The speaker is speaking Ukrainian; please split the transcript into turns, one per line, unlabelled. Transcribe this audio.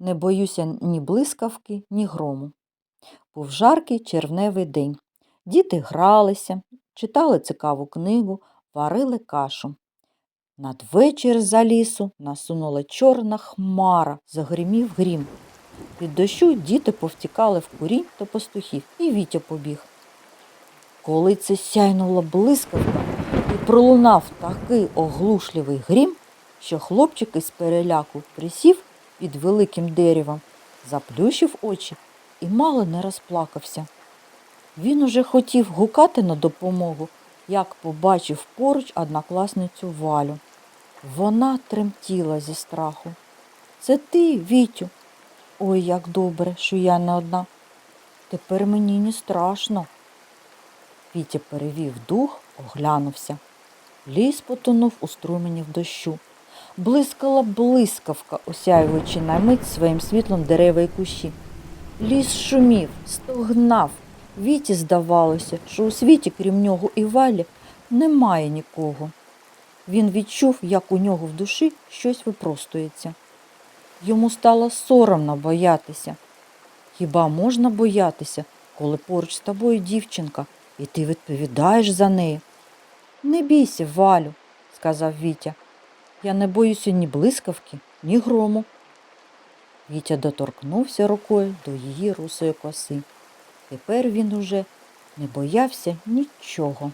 Не боюся ні блискавки, ні грому. Був жаркий червневий день. Діти гралися, читали цікаву книгу, варили кашу. Надвечір за лісу насунула чорна хмара, загримів грім. Від дощу діти повтікали в курінь та пастухів, і Вітя побіг. Коли це сяйнула блискавка і пролунав такий оглушливий грім, що хлопчик із переляку присів під великим деревом, заплющив очі і мало не розплакався. Він уже хотів гукати на допомогу, як побачив поруч однокласницю Валю. Вона тремтіла зі страху. Це ти, Вітю? Ой, як добре, що я не одна. Тепер мені не страшно. Вітя перевів дух, оглянувся. Ліс потонув у струмені в дощу. Блискала блискавка, осяюючи на мить своїм світлом дерева й кущі. Ліс шумів, стогнав. Віті здавалося, що у світі, крім нього і валі, немає нікого. Він відчув, як у нього в душі щось випростується. Йому стало соромно боятися. Хіба можна боятися, коли поруч з тобою дівчинка, і ти відповідаєш за неї? Не бійся, Валю, сказав Вітя. Я не боюся ні блискавки, ні грому. Вітя доторкнувся рукою до її русої коси. Тепер він уже не боявся нічого.